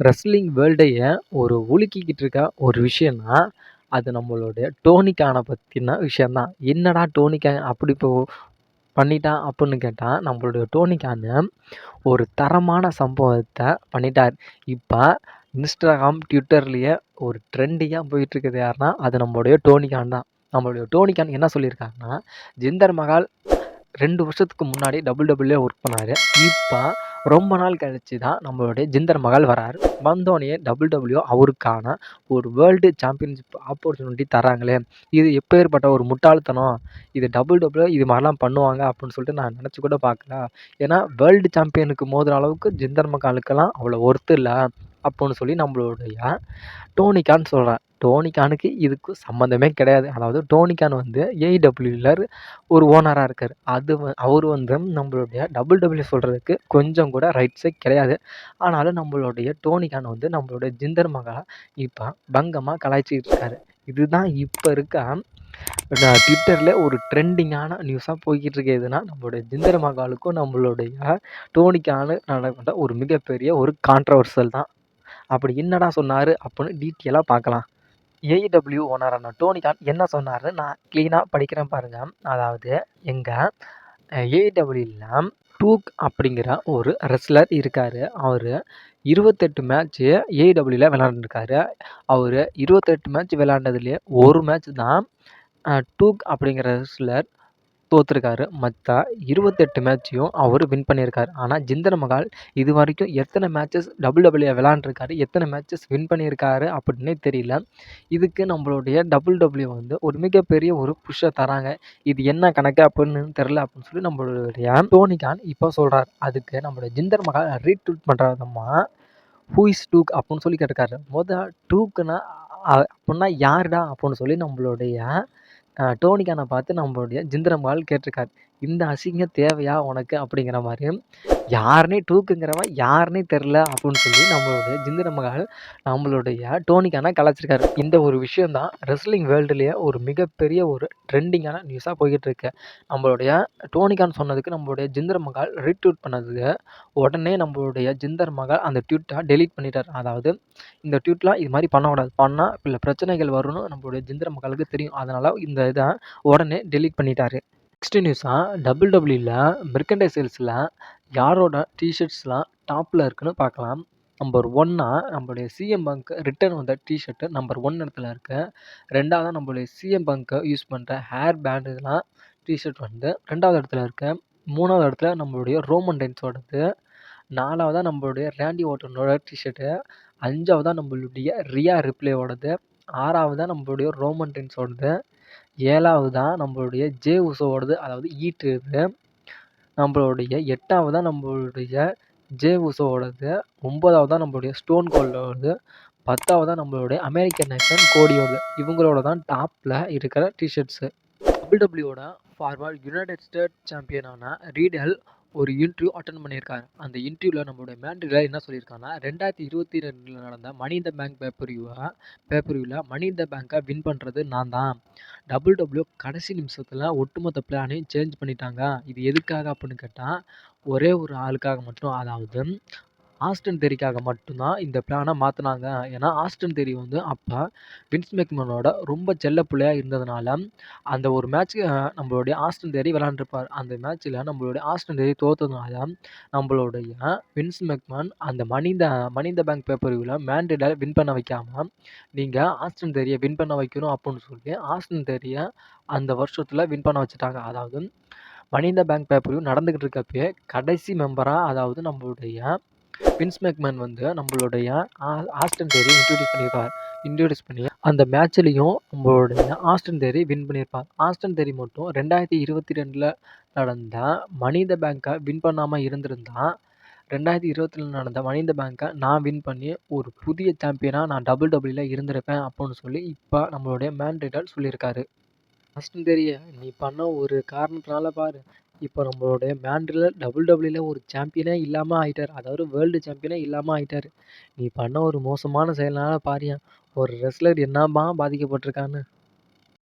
Wrestling வேர்ல்டையே ஒரு உலுக்கிக்கிட்டு இருக்க ஒரு விஷயம்னா அது நம்மளுடைய டோனிக்கான பற்றின விஷயந்தான் என்னடா டோனிக்கான் அப்படி இப்போ பண்ணிட்டான் அப்படின்னு கேட்டால் நம்மளுடைய டோனிக்கான ஒரு தரமான சம்பவத்தை பண்ணிட்டார். இப்போ இன்ஸ்டாகிராம் ட்விட்டர்லேயே ஒரு ட்ரெண்டிங்காக போயிட்டுருக்குது யாருன்னா அது நம்மளுடைய டோனி தான். நம்மளுடைய டோனி என்ன சொல்லியிருக்காருன்னா ஜிந்தர் மகால் ரெண்டு வருஷத்துக்கு முன்னாடி டபுள் டபுள்யூ ஒர்க் பண்ணார். இப்போ ரொம்ப நாள் கழிச்சு தான் நம்மளுடைய ஜிந்தர் மகால் வராரு. வந்தோடனே டபுள் டபுள்யூ அவருக்கான ஒரு வேர்ல்டு சாம்பியன்ஷிப் ஆப்பர்ச்சுனிட்டி தராங்களே இது எப்பேற்பட்ட ஒரு முட்டாள்தனம்? இது டபுள் டபுள்யூ இது மாதிரிலாம் பண்ணுவாங்க அப்படின்னு சொல்லிட்டு நான் நினச்சி கூட பார்க்கல. ஏன்னா வேர்ல்டு சாம்பியனுக்கு மோதுற அளவுக்கு ஜிந்தர் மகாலுக்கெல்லாம் அவ்வளோ ஒர்த்து இல்லை அப்படின்னு சொல்லி நம்மளுடைய டோனிக்கான்னு சொல்கிறேன் டோனிகானுக்கு இதுக்கும் சம்மந்தமே கிடையாது. அதாவது டோனிகான் வந்து ஏஇடபிள்யூவில் ஒரு ஓனராக இருக்கார். அது அவர் வந்து நம்மளுடைய டபுள் டபுள்யூ சொல்கிறதுக்கு கொஞ்சம் கூட ரைட்ஸே கிடையாது. ஆனாலும் நம்மளுடைய டோனிகான் வந்து நம்மளுடைய ஜிந்தர் மகாலை இப்போ பங்கமாக கலாய்ச்சிக்கிட்டு இருக்காரு. இதுதான் இப்போ இருக்க ட்விட்டரில் ஒரு ட்ரெண்டிங்கான நியூஸாக போய்கிட்டு இருக்கு எதுனா நம்மளுடைய ஜிந்தர் மகாலுக்கும் நம்மளுடைய டோனிக்கானு கானு நடக்கின்ற ஒரு மிகப்பெரிய ஒரு கான்ட்ரவர்சல் தான். அப்படி என்னடா சொன்னார் அப்படின்னு டீட்டெயிலாக பார்க்கலாம். ஏஇடபிள்யூ ஓனரான டோனிகான் என்ன சொன்னார்னு நான் க்ளீனாக படிக்கிறேன் பாருங்கள் அதாவது எங்கள் ஏஇடபிள்யூவில் டூக் அப்படிங்கிற ஒரு ரெஸ்லர் இருக்கார். அவர் இருபத்தெட்டு மேட்ச்சு ஏஇடபிள்யூவில் விளாண்டுருக்காரு அவர் இருபத்தெட்டு மேட்ச் விளாண்டதுலேயே ஒரு மேட்ச் தான் டூக் அப்படிங்கிற ரெஸ்லர் தோற்றுருக்காரு மற்ற இருபத்தெட்டு மேட்சையும் அவர் வின் பண்ணியிருக்காரு. ஆனால் ஜிந்தர் மகால் இது வரைக்கும் எத்தனை மேட்சஸ் டபுள் டபுள்யூ விளாண்டுருக்காரு எத்தனை மேட்சஸ் வின் பண்ணியிருக்காரு அப்படின்னே தெரியல. இதுக்கு நம்மளுடைய டபுள் டபுள்யூ வந்து ஒரு மிகப்பெரிய ஒரு புஷ்ஷை தராங்க. இது என்ன கணக்கு அப்படின்னு தெரில அப்படின்னு சொல்லி நம்மளுடைய டோனிகான் இப்போ சொல்கிறார் அதுக்கு நம்மளுடைய ஜிந்தர் மகால் ரீட்வீட் பண்ணுறதம்மா ஹூ இஸ் டூக் அப்படின்னு சொல்லி கேட்டிருக்காரு. மொதல் டூக்குன்னா அப்படின்னா யாருடா அப்படின்னு சொல்லி நம்மளுடைய டோனிக்கான பார்த்து நம்மளுடைய ஜிந்திரம்பால் கேட்டிருக்காரு. இந்த அசிங்கம் தேவையா உனக்கு? அப்படிங்கிற மாதிரி. யாருனே டூக்குங்கிறவன் யாருனே தெரில அப்படின்னு சொல்லி நம்மளுடைய ஜிந்தர் மகால் நம்மளுடைய டோனிக்கான கலைச்சிருக்காரு இந்த ஒரு விஷயம் தான் ரெஸ்லிங் வேர்ல்டுலேயே ஒரு மிகப்பெரிய ஒரு ட்ரெண்டிங்கான நியூஸாக போய்கிட்டு இருக்கு நம்மளுடைய டோனிக்கான்னு சொன்னதுக்கு நம்மளுடைய ஜிந்தர் மகால் ரீட்வீட் பண்ணதுக்கு உடனே நம்மளுடைய ஜிந்தர் மகால் அந்த ட்வீட்டை டெலீட் பண்ணிட்டார். அதாவது இந்த ட்வீட்லாம் இது மாதிரி பண்ணக்கூடாது. பண்ணால் இல்லை பிரச்சனைகள் வரும்னு நம்மளுடைய ஜிந்தர் மகாலுக்கு தெரியும். அதனால் இந்த இதை உடனே டெலீட் பண்ணிட்டார். நெக்ஸ்ட் நியூஸாக டபுள் டபுள்யூவில் மெர்கண்டைஸ் சேல்ஸில் யாரோட டிஷர்ட்ஸ்லாம் டாப்பில் இருக்குன்னு பார்க்கலாம். நம்பர் ஒன்னாக நம்மளுடைய சிஎம் பங்க் ரிட்டர்ன் வந்த டிஷர்ட்டு நம்பர் ஒன் இடத்துல இருக்கு. ரெண்டாவதாக நம்மளுடைய சிஎம் பங்க்கை யூஸ் பண்ணுற ஹேர் பேண்ட் இதெல்லாம் டிஷர்ட் வந்து ரெண்டாவது இடத்துல இருக்கு. மூணாவது இடத்துல நம்மளுடைய ரோமன் டைன்ஸோடது நாலாவதாக நம்மளுடைய ரேண்டி ஓட்டனோட டிஷர்ட்டு அஞ்சாவதாக நம்மளுடைய ரியா ரிப்ளேவோடது ஆறாவதாக நம்மளுடைய ரோமன் டைன்ஸோடது ஏழாவதாக நம்மளுடைய ஜே உசோவோடது அதாவது ஈட்டு இது. நம்மளுடைய எட்டாவதாக நம்மளுடைய ஜே உஷோவோடது ஒம்பதாவதாக நம்மளுடைய ஸ்டோன் கோல்டோடது பத்தாவதாக நம்மளுடைய அமெரிக்கன் நேஷன் கோடியோடது இவங்களோட தான் டாப்பில் இருக்கிற டிஷர்ட்ஸு டபுள் டபுள்யூட ஃபார்வர்ட் யுனைடெட் ஸ்டேட் சாம்பியனான ரீடல் ஒரு இன்டர்வியூ அட்டன் பண்ணியிருக்காரு. அந்த இன்டர்வியூவில் நம்மளுடைய மேண்ட்ரியில் என்ன சொல்லியிருக்காங்கன்னா ரெண்டாயிரத்தி இருபத்தி ரெண்டில் நடந்த மணி இந்த பேங்க் பேப்பரியூவை பேப்பரியூவில் மணி இந்த பேங்க்கை வின் பண்ணுறது நான் தான். டபுள் டபுள்யூ கடைசி நிமிஷத்தில் ஒட்டுமொத்த பிளானையும் சேஞ்ச் பண்ணிட்டாங்க. இது எதுக்காக அப்படின்னு கேட்டால் ஒரே ஒரு ஆளுக்காக மட்டும். அதாவது ஆஸ்டன் தெரிக்காக மட்டும்தான் இந்த பிளானை மாற்றினாங்க ஏன்னா ஆஸ்டன் தெரி வந்து அப்போ வின்ஸ் மெக்மனோட ரொம்ப செல்ல பிள்ளையாக இருந்ததுனால அந்த ஒரு மேட்ச்சு நம்மளுடைய ஆஸ்டன் தெரி விளாண்டுருப்பார் அந்த மேட்ச்சில் நம்மளுடைய ஆஸ்டன் தெரி தோற்றதுனால நம்மளுடைய வின்ஸ் மெக்மன் அந்த மணி மனித பேங்க் பேப்பரில் மேண்ட்ரில வின் பண்ண வைக்காமல் நீங்கள் ஆஸ்டன் தெரியை வின் பண்ண வைக்கணும் அப்படின்னு சொல்லி ஆஸ்டன் தெரியை அந்த வருஷத்தில் வின் பண்ண வச்சுட்டாங்க. அதாவது மனித பேங்க் பேப்பரையும் நடந்துக்கிட்டு இருக்கப்பயே கடைசி மெம்பராக அதாவது நம்மளுடைய வின்ஸ் மேக்மேன் வந்து நம்மளுடைய ஆ ஆஸ்டன் தேரி இன்ட்ரடியூஸ் பண்ணியிருப்பார் இன்ட்ரடியூஸ் பண்ணி அந்த மேட்ச்லேயும் நம்மளுடைய ஆஸ்டன் தேரி வின் பண்ணியிருப்பார் ஆஸ்டன் தேரி மட்டும் ரெண்டாயிரத்தி இருபத்தி ரெண்டில் நடந்த மனித பேங்கை வின் பண்ணாமல் இருந்திருந்தால் ரெண்டாயிரத்தி இருபத்தில் நடந்த மனித பேங்கை நான் வின் பண்ணி ஒரு புதிய சாம்பியனாக நான் டபுள் டபுள்யூவில் இருந்திருப்பேன் அப்படின்னு சொல்லி இப்போ நம்மளுடைய மேன் ரைடர் சொல்லியிருக்காரு. ஆஸ்டன் தெரிய நீ பண்ண ஒரு காரணத்தினால பாரு. இப்போ நம்மளுடைய மேண்ட்ரில் டபுள் டபுள்யூவில் ஒரு சாம்பியனே இல்லாமல் ஆகிட்டார் அதாவது வேர்ல்டு சாம்பியனே இல்லாமல் ஆகிட்டார் நீ பண்ண ஒரு மோசமான செயல்னால பாரியா? ஒரு ரெஸ்லர் என்னமா பாதிக்கப்பட்டிருக்கான்னு?